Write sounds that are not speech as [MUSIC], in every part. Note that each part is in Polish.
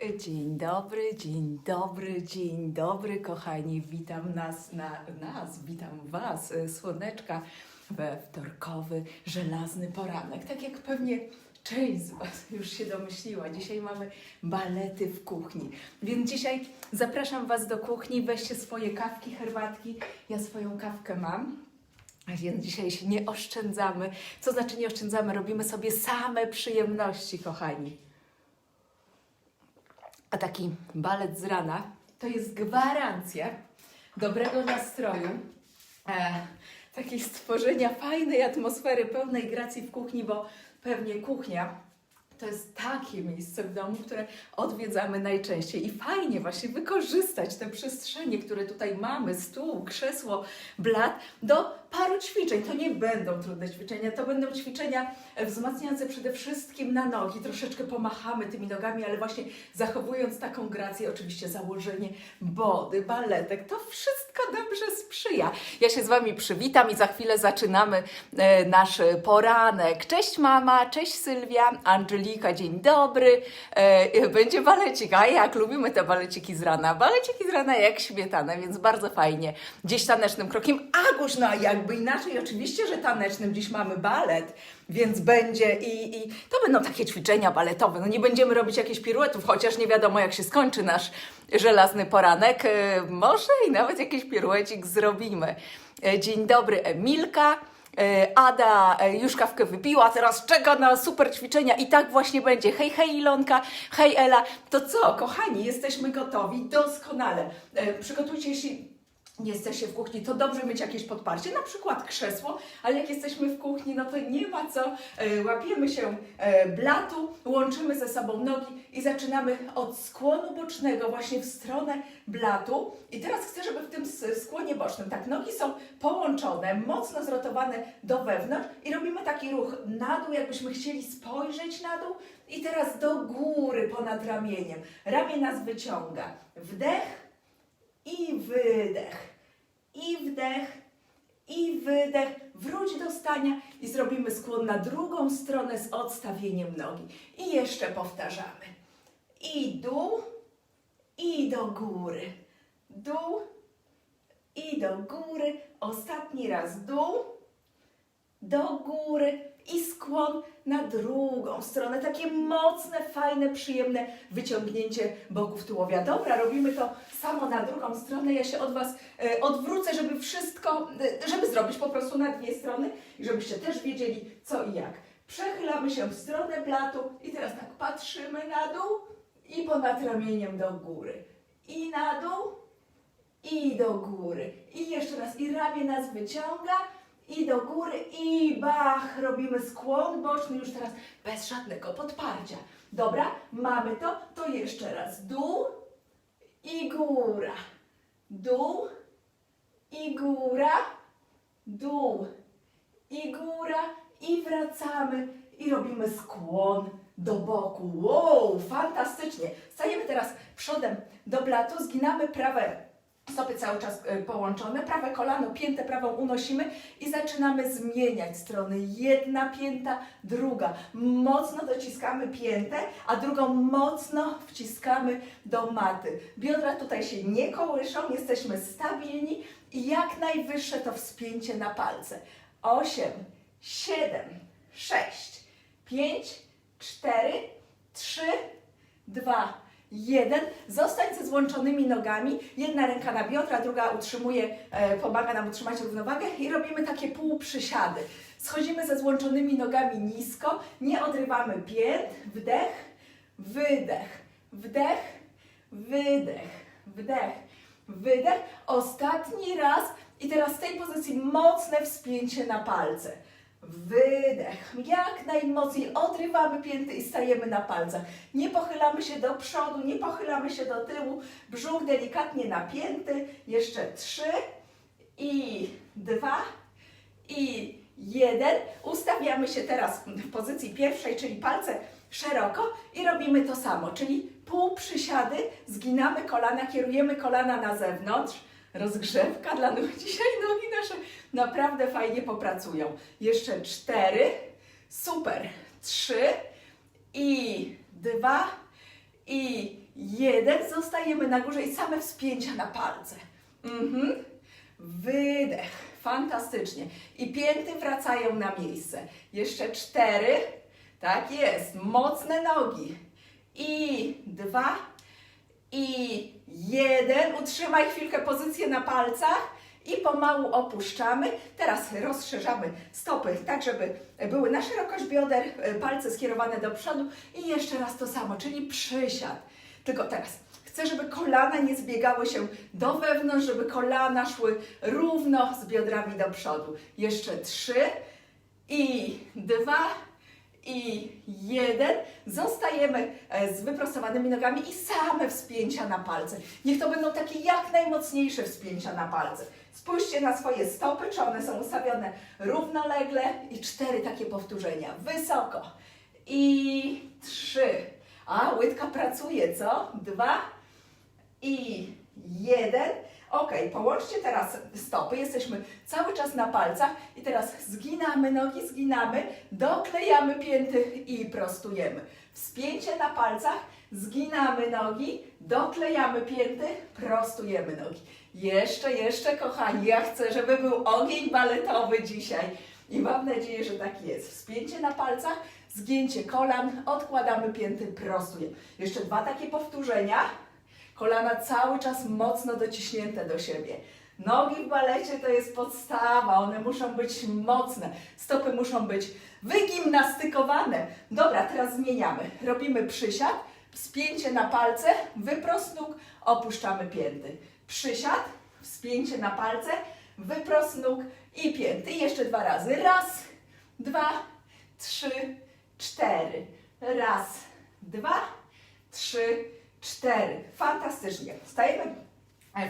Dzień dobry, dzień dobry, dzień dobry, kochani. Witam nas, na, nas, witam Was, y, słoneczka, we wtorkowy, żelazny poranek. Tak jak pewnie część z Was już się domyśliła, dzisiaj mamy balety w kuchni. Więc dzisiaj zapraszam Was do kuchni, weźcie swoje kawki, herbatki. Ja swoją kawkę mam. Więc dzisiaj się nie oszczędzamy. Co znaczy nie oszczędzamy? Robimy sobie same przyjemności, kochani. A taki balet z rana to jest gwarancja dobrego nastroju, e, takiej stworzenia fajnej atmosfery, pełnej gracji w kuchni, bo pewnie kuchnia to jest takie miejsce w domu, które odwiedzamy najczęściej. I fajnie właśnie wykorzystać te przestrzenie, które tutaj mamy, stół, krzesło, blat, do paru ćwiczeń. To nie będą trudne ćwiczenia, to będą ćwiczenia e, wzmacniające przede wszystkim na nogi. Troszeczkę pomachamy tymi nogami, ale właśnie zachowując taką grację, oczywiście założenie body, baletek, to wszystko dobrze sprzyja. Ja się z Wami przywitam i za chwilę zaczynamy e, nasz poranek. Cześć mama, cześć Sylwia, Angelika, dzień dobry. E, będzie balecik, a jak lubimy te baleciki z rana. Baleciki z rana jak śmietana, więc bardzo fajnie. Gdzieś tanecznym krokiem, Aguś, no a jakby inaczej, oczywiście, że tanecznym, dziś mamy balet, więc będzie i, i to będą takie ćwiczenia baletowe. No nie będziemy robić jakichś piruetów, chociaż nie wiadomo jak się skończy nasz żelazny poranek. E, Może i nawet jakiś piruecik zrobimy. E, Dzień dobry Emilka. E, Ada już kawkę wypiła, teraz czeka na super ćwiczenia i tak właśnie będzie. Hej, hej Ilonka, hej Ela. To co, kochani, jesteśmy gotowi doskonale. Przygotujcie się jesteście w kuchni, to dobrze mieć jakieś podparcie, na przykład krzesło, ale jak jesteśmy w kuchni, no to nie ma co. E, Łapiemy się e, blatu, łączymy ze sobą nogi i zaczynamy od skłonu bocznego właśnie w stronę blatu. I teraz chcę, żeby w tym skłonie bocznym, tak, nogi są połączone, mocno zrotowane do wewnątrz i robimy taki ruch na dół, jakbyśmy chcieli spojrzeć na dół i teraz do góry ponad ramieniem. Ramię nas wyciąga. Wdech, i wydech, i wdech, i wydech. Wróć do stania i zrobimy skłon na drugą stronę z odstawieniem nogi. I jeszcze powtarzamy. I dół, i do góry. Dół, i do góry. Ostatni raz dół, do góry i skłon na drugą stronę. Takie mocne, fajne, przyjemne wyciągnięcie boków tułowia. Dobra, robimy to samo na drugą stronę. Ja się od Was e, odwrócę, żeby wszystko, e, żeby zrobić po prostu na dwie strony i żebyście też wiedzieli co i jak. Przechylamy się w stronę blatu i teraz tak patrzymy na dół i ponad ramieniem do góry. I na dół, i do góry. I jeszcze raz, i ramię nas wyciąga, i do góry, i bach, robimy skłon boczny już teraz bez żadnego podparcia. Dobra, mamy to, to jeszcze raz dół i góra, dół. I góra, dół. I góra. I wracamy. I robimy skłon do boku. Wow, fantastycznie. Stajemy teraz przodem do blatu, zginamy prawe stopy cały czas e, połączone, prawe kolano, piętę prawą unosimy i zaczynamy zmieniać strony. Jedna pięta, druga. Mocno dociskamy piętę, a drugą mocno wciskamy do maty. Biodra tutaj się nie kołyszą, jesteśmy stabilni i jak najwyższe to wspięcie na palce. Osiem, siedem, sześć, pięć, cztery, trzy, dwa, jeden. Zostań ze złączonymi nogami. Jedna ręka na biodra, druga utrzymuje, e, pomaga nam utrzymać równowagę i robimy takie półprzysiady. Schodzimy ze złączonymi nogami nisko, nie odrywamy pięt. Wdech, wydech, wdech, wydech, wdech, wydech. Ostatni raz i teraz z tej pozycji mocne wspięcie na palce. Wydech. Jak najmocniej odrywamy pięty i stajemy na palcach. Nie pochylamy się do przodu, nie pochylamy się do tyłu. Brzuch delikatnie napięty. Jeszcze trzy i dwa i jeden. Ustawiamy się teraz w pozycji pierwszej, czyli palce szeroko i robimy to samo, czyli pół przysiady, zginamy kolana, kierujemy kolana na zewnątrz. Rozgrzewka dla nóg. [LAUGHS] Dzisiaj nogi nasze naprawdę fajnie popracują. Jeszcze cztery, super, trzy i dwa i jeden. Zostajemy na górze i same wspięcia na palce. Mhm. Wydech. Fantastycznie. I pięty wracają na miejsce. Jeszcze cztery. Tak jest. Mocne nogi. I dwa. I jeden. Utrzymaj chwilkę pozycję na palcach. I pomału opuszczamy. Teraz rozszerzamy stopy tak, żeby były na szerokość bioder, palce skierowane do przodu. I jeszcze raz to samo, czyli przysiad. Tylko teraz chcę, żeby kolana nie zbiegały się do wewnątrz, żeby kolana szły równo z biodrami do przodu. Jeszcze trzy i dwa i jeden. Zostajemy e, z wyprostowanymi nogami i same wspięcia na palce. Niech to będą takie jak najmocniejsze wspięcia na palce. Spójrzcie na swoje stopy, czy one są ustawione równolegle i cztery takie powtórzenia. Wysoko. I trzy. A, łydka pracuje, co? Dwa i jeden. Ok, połączcie teraz stopy, jesteśmy cały czas na palcach i teraz zginamy nogi, zginamy, doklejamy pięty i prostujemy. Wspięcie na palcach, zginamy nogi, doklejamy pięty, prostujemy nogi. Jeszcze, jeszcze kochani, ja chcę, żeby był ogień baletowy dzisiaj i mam nadzieję, że tak jest. Wspięcie na palcach, zgięcie kolan, odkładamy pięty, prostujemy. Jeszcze dwa takie powtórzenia. Kolana cały czas mocno dociśnięte do siebie. Nogi w balecie to jest podstawa, one muszą być mocne. Stopy muszą być wygimnastykowane. Dobra, teraz zmieniamy. Robimy przysiad, wspięcie na palce, wyprost nóg, opuszczamy pięty. Przysiad, wspięcie na palce, wyprost nóg i pięty. I jeszcze dwa razy. Raz, dwa, trzy, cztery. Raz, dwa, trzy, cztery. Fantastycznie. Stajemy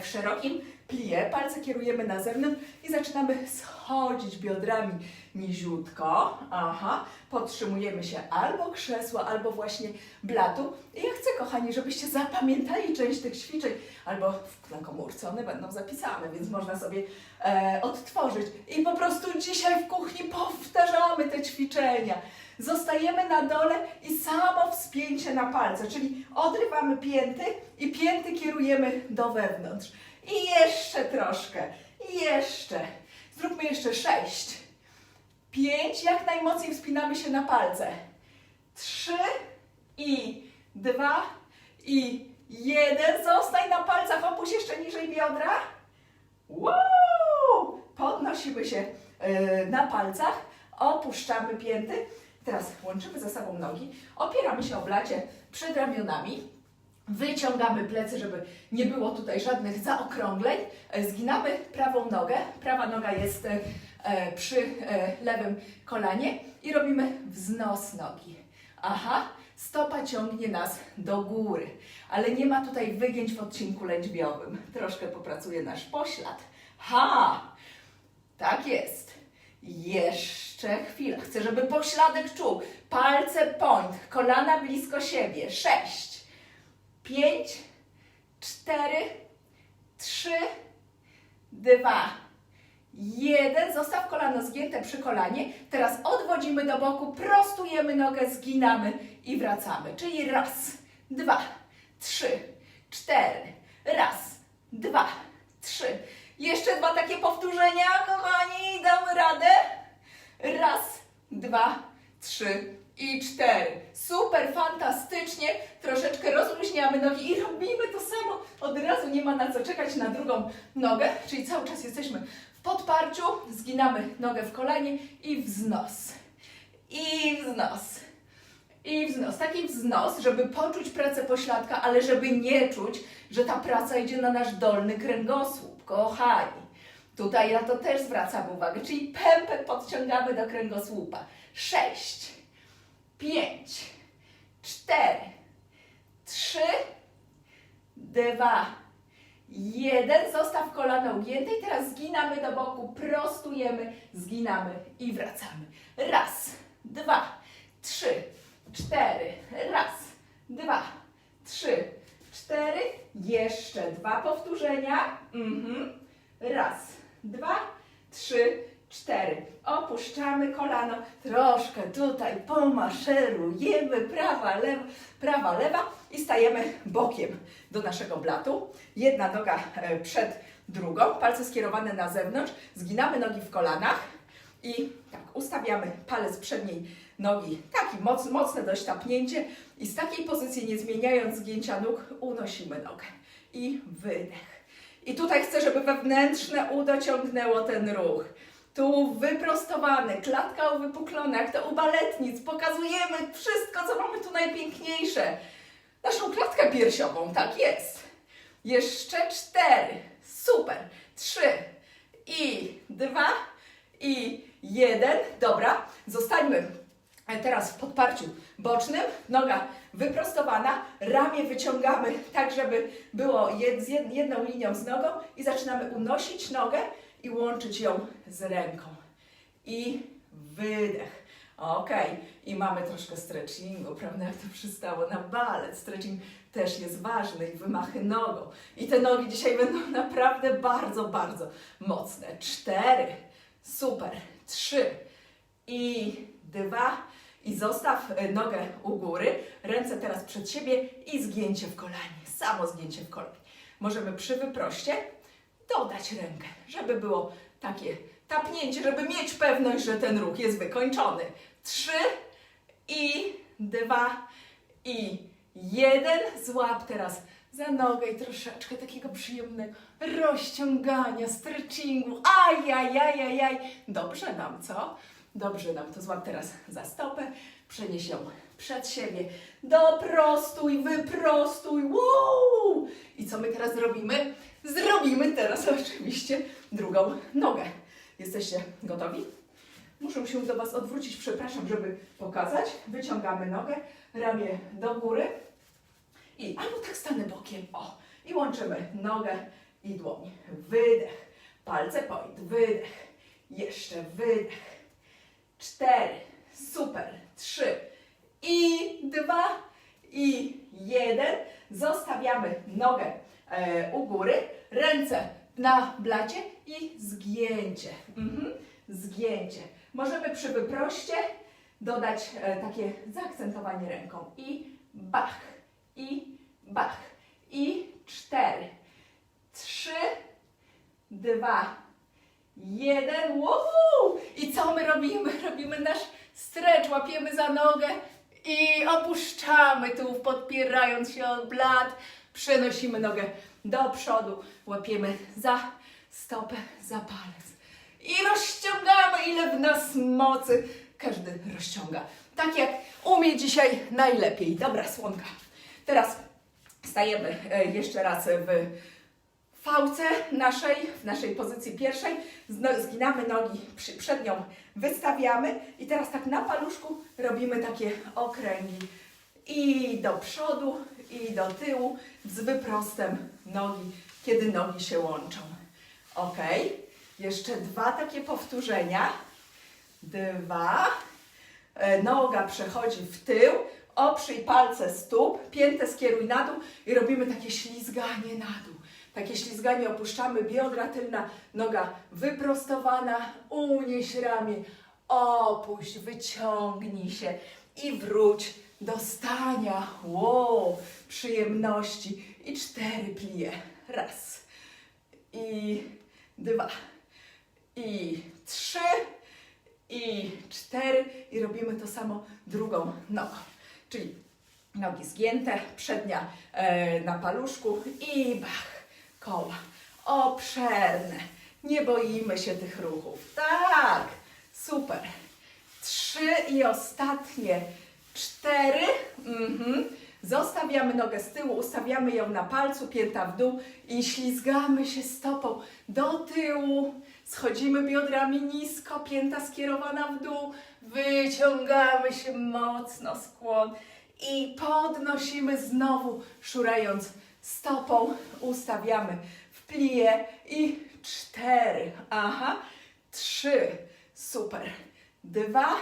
w szerokim plie, palce kierujemy na zewnątrz i zaczynamy schodzić biodrami niziutko. Aha, podtrzymujemy się albo krzesła, albo właśnie blatu. I ja chcę, kochani, żebyście zapamiętali część tych ćwiczeń, albo na komórce one będą zapisane, więc można sobie e, odtworzyć. I po prostu dzisiaj w kuchni powtarzamy te ćwiczenia. Zostajemy na dole i samo wspięcie na palce, czyli odrywamy pięty i pięty kierujemy do wewnątrz. I jeszcze troszkę, jeszcze. Zróbmy jeszcze sześć. Pięć, jak najmocniej wspinamy się na palce. Trzy i dwa i jeden. Zostań na palcach, opuść jeszcze niżej biodra. Wow! Podnosimy się yy, na palcach, opuszczamy pięty. Teraz łączymy ze sobą nogi, opieramy się o blacie przed ramionami, wyciągamy plecy, żeby nie było tutaj żadnych zaokrągleń, E, zginamy prawą nogę, prawa noga jest e, e, przy lewym kolanie i robimy wznos nogi. Aha, stopa ciągnie nas do góry, ale nie ma tutaj wygięć w odcinku lędźwiowym. Troszkę popracuje nasz poślad. Ha! Tak jest. Jeszcze chwilę. Chcę, żeby pośladek czuł. Palce point, kolana blisko siebie. Sześć, pięć, cztery, trzy, dwa, jeden. Zostaw kolano zgięte przy kolanie. Teraz odwodzimy do boku, prostujemy nogę, zginamy i wracamy. Czyli raz, dwa, trzy, cztery. Raz, dwa, trzy. Jeszcze dwa takie powtórzenia, kochani, damy radę. Raz, dwa, trzy i cztery. Super, fantastycznie. Troszeczkę rozluźniamy nogi i robimy to samo. Od razu nie ma na co czekać na drugą nogę, czyli cały czas jesteśmy w podparciu. Zginamy nogę w kolanie i wznos. I wznos. I wznos. Taki wznos, żeby poczuć pracę pośladka, ale żeby nie czuć, że ta praca idzie na nasz dolny kręgosłup. Kochani, tutaj na to też zwracam uwagę, czyli pępek podciągamy do kręgosłupa. Sześć, pięć, cztery, trzy, dwa, jeden. Zostaw kolano ugięte i teraz zginamy do boku, prostujemy, zginamy i wracamy. Raz, dwa, trzy, cztery. Raz, dwa, trzy, cztery. Jeszcze dwa powtórzenia. Mhm. Raz, dwa, trzy cztery. Opuszczamy kolano, troszkę tutaj pomaszerujemy, prawa, lewa, prawa, lewa. I stajemy bokiem do naszego blatu. Jedna noga e, przed drugą, palce skierowane na zewnątrz, zginamy nogi w kolanach. I tak, ustawiamy palec przedniej nogi, taki moc, mocne dość tapnięcie i z takiej pozycji, nie zmieniając zgięcia nóg, unosimy nogę. I wydech. I tutaj chcę, żeby wewnętrzne udo ciągnęło ten ruch. Tu wyprostowany, klatka uwypuklona, jak to u baletnic. Pokazujemy wszystko, co mamy tu najpiękniejsze. Naszą klatkę piersiową, tak jest. Jeszcze cztery. Super. Trzy. I dwa. I jeden. Dobra. Zostańmy teraz w podparciu bocznym. Noga wyprostowana. Ramię wyciągamy tak, żeby było jedną linią z nogą. I zaczynamy unosić nogę i łączyć ją z ręką. I wydech. Ok, i mamy troszkę stretchingu, prawda? Jak to przystało na balet. Stretching też jest ważny i wymachy nogą. I te nogi dzisiaj będą [LAUGHS] naprawdę bardzo, bardzo mocne. Cztery, super, trzy i dwa. I zostaw e, nogę u góry, ręce teraz przed siebie i zgięcie w kolanie. Samo zgięcie w kolanie. Możemy przy wyproście dodać rękę, żeby było takie tapnięcie, żeby mieć pewność, że ten ruch jest wykończony. Trzy i dwa i jeden. Złap teraz za nogę i troszeczkę takiego przyjemnego rozciągania, stretchingu. Ajajajajaj. Dobrze nam, co? Dobrze nam. To złap teraz za stopę, przenieś ją przed siebie. Doprostuj, wyprostuj. Wow! I co my teraz zrobimy? Zrobimy teraz [LAUGHS] oczywiście drugą nogę. Jesteście gotowi? Muszę się do Was odwrócić, przepraszam, żeby pokazać. Wyciągamy nogę, ramię do góry i albo tak stanę bokiem, o, i łączymy nogę i dłoń. Wydech, palce point, wydech, jeszcze wydech. Cztery, super, trzy i dwa i jeden. Zostawiamy nogę e, u góry, ręce na blacie i zgięcie. Mhm. Zgięcie. Możemy przy wyproście dodać e, takie zaakcentowanie ręką. I bach, i bach, i cztery, trzy, dwa, jeden. Wow! I co my robimy? [LAUGHS] Robimy nasz stretch, łapiemy za nogę i opuszczamy tu, podpierając się o blat. Przenosimy nogę do przodu, łapiemy za stopę, za palec. I rozciągamy, ile w nas mocy. Każdy rozciąga. Tak jak umie dzisiaj najlepiej. Dobra, słonka. Teraz stajemy e, jeszcze raz w fałce naszej, w naszej pozycji pierwszej. Zginamy nogi przed nią, wystawiamy i teraz tak na paluszku robimy takie okręgi i do przodu, i do tyłu z wyprostem nogi, kiedy nogi się łączą. Ok, jeszcze dwa takie powtórzenia. Dwa. E, Noga przechodzi w tył, oprzyj palce stóp, piętę skieruj na dół i robimy takie ślizganie na dół. Takie ślizganie, opuszczamy biodra, tylna noga wyprostowana, unieś ramię, opuść, wyciągnij się i wróć do stania. Wow, przyjemności. I cztery plie. Raz. I dwa. I trzy. I cztery. I robimy to samo drugą nogą. Czyli nogi zgięte, przednia e, na paluszku i bach, koła. Obszerne. Nie boimy się tych ruchów. Tak, super. Trzy i ostatnie cztery. Mhm. Zostawiamy nogę z tyłu, ustawiamy ją na palcu, pięta w dół i ślizgamy się stopą do tyłu. Schodzimy biodrami nisko, pięta skierowana w dół. Wyciągamy się mocno, skłon i podnosimy znowu, szurając stopą. Ustawiamy w plie i cztery. Aha, trzy. Super. Dwa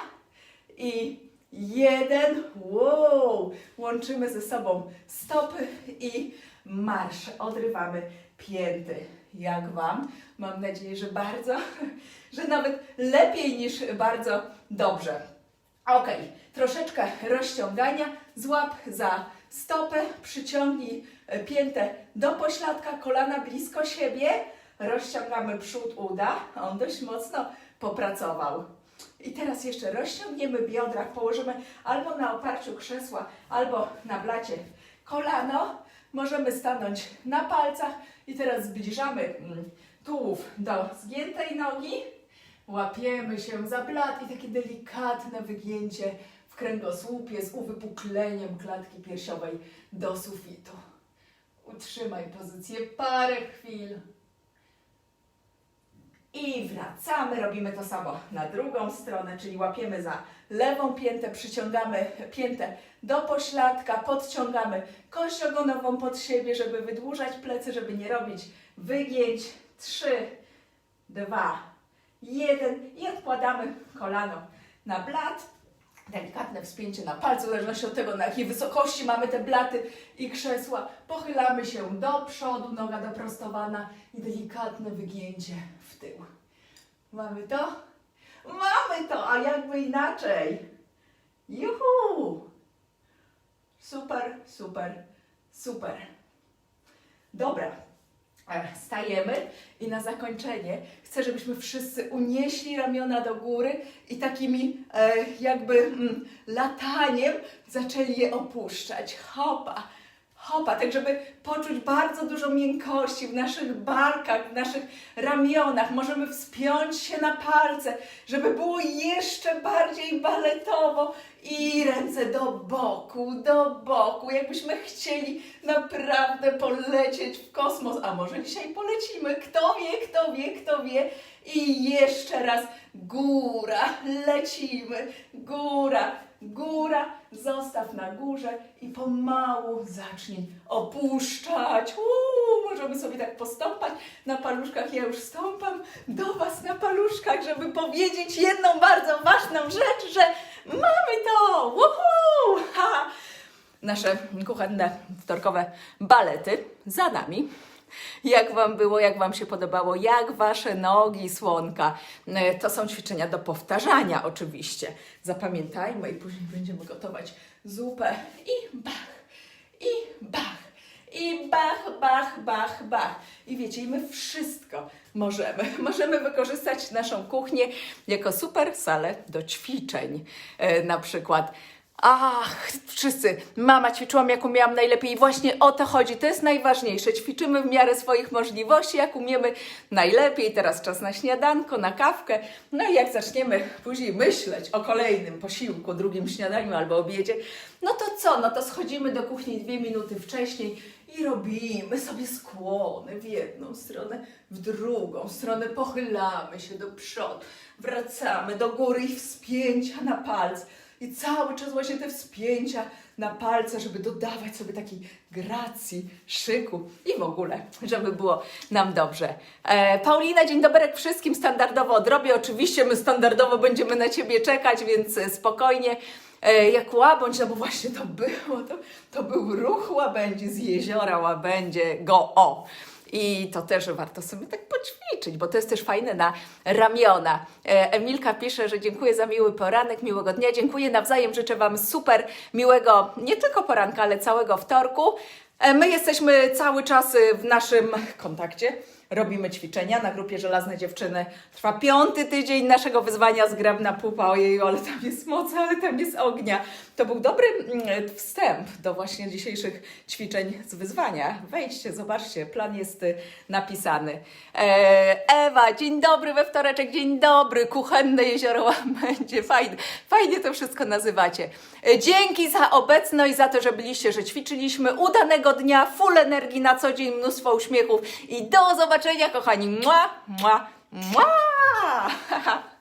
i jeden. Wow! Łączymy ze sobą stopy i marsz. Odrywamy pięty. Jak Wam? Mam nadzieję, że bardzo, [LAUGHS] że nawet lepiej niż bardzo dobrze. Ok, troszeczkę rozciągania. Złap za stopę, przyciągnij e, piętę do pośladka, kolana blisko siebie. Rozciągamy przód uda. On dość mocno popracował. I teraz jeszcze rozciągniemy biodra, położymy albo na oparciu krzesła, albo na blacie kolano. Możemy stanąć na palcach i teraz zbliżamy mm, tułów do zgiętej nogi. Łapiemy się za blat i takie delikatne wygięcie kręgosłupie z uwypukleniem klatki piersiowej do sufitu. Utrzymaj pozycję parę chwil. I wracamy, robimy to samo na drugą stronę, czyli łapiemy za lewą piętę, przyciągamy piętę do pośladka, podciągamy kość ogonową pod siebie, żeby wydłużać plecy, żeby nie robić wygięć. Trzy, dwa, jeden i odkładamy kolano na blat. Delikatne wspięcie na palcu, w zależności od tego, na jakiej wysokości mamy te blaty i krzesła. Pochylamy się do przodu, noga doprostowana i delikatne wygięcie w tył. Mamy to? Mamy to, a jakby inaczej. Juhu! Super, super, super. Dobra, stajemy i na zakończenie chcę, żebyśmy wszyscy unieśli ramiona do góry i takimi e, jakby mm, lataniem zaczęli je opuszczać. Hopa, hopa, tak żeby poczuć bardzo dużo miękkości w naszych barkach, w naszych ramionach. Możemy wspiąć się na palce, żeby było jeszcze bardziej baletowo i ręce do boku, do boku, jakbyśmy chcieli naprawdę polecieć w kosmos, a może dzisiaj polecimy, kto wie, kto wie, kto wie. I jeszcze raz góra, lecimy, góra, góra, zostaw na górze i pomału zacznij opuszczać. Uuu, możemy sobie tak postąpać na paluszkach. Ja już stąpam do Was na paluszkach, żeby powiedzieć jedną bardzo ważną rzecz, że mamy to! Woohoo! Ha! Nasze kuchenne wtorkowe balety za nami. [LAUGHS] Jak Wam było, jak Wam się podobało, jak Wasze nogi, słonka. E, To są ćwiczenia do powtarzania oczywiście. Zapamiętajmy i później będziemy gotować zupę i bach, i bach, i bach, bach, bach, bach. I wiecie, i my wszystko możemy. [LAUGHS] Możemy wykorzystać naszą kuchnię jako super salę do ćwiczeń. E, na przykład Ach, wszyscy, mama ćwiczyłam jak umiałam najlepiej i właśnie o to chodzi, to jest najważniejsze. Ćwiczymy w miarę swoich możliwości, jak umiemy najlepiej. Teraz czas na śniadanko, na kawkę. No i jak zaczniemy później myśleć o kolejnym posiłku, drugim śniadaniu albo obiedzie, no to co? No to schodzimy do kuchni dwie minuty wcześniej i robimy sobie skłony w jedną stronę, w drugą stronę, pochylamy się do przodu, wracamy do góry i wspięcia na palce. I cały czas właśnie te wspięcia na palce, żeby dodawać sobie takiej gracji, szyku i w ogóle, żeby było nam dobrze. E, Paulina, dzień dobry wszystkim. Standardowo odrobię. Oczywiście my standardowo będziemy na Ciebie czekać, więc spokojnie. E, jak łabędź, no bo właśnie to było, to, to był ruch łabędzi z jeziora łabędzie go o. I to też warto sobie tak poćwiczyć, bo to jest też fajne na ramiona. E, Emilka pisze, że dziękuję za miły poranek, miłego dnia. Dziękuję nawzajem, życzę Wam super miłego, nie tylko poranka, ale całego wtorku. E, My jesteśmy cały czas y, w naszym kontakcie. Robimy ćwiczenia na grupie Żelazne Dziewczyny. Trwa piąty tydzień naszego wyzwania Zgrabna Pupa. Ojeju, ale tam jest moc, ale tam jest ognia. To był dobry mm, wstęp do właśnie dzisiejszych ćwiczeń z wyzwania. Wejdźcie, zobaczcie, plan jest y, napisany. E, Ewa, dzień dobry we wtoreczek, dzień dobry, kuchenne jezioro [LAUGHS] będzie fajnie, fajnie to wszystko nazywacie. E, Dzięki za obecność, za to, że byliście, że ćwiczyliśmy. Udanego dnia, full energii na co dzień, mnóstwo uśmiechów i do zobaczenia, kochani. Mua, mua, mua. [LAUGHS]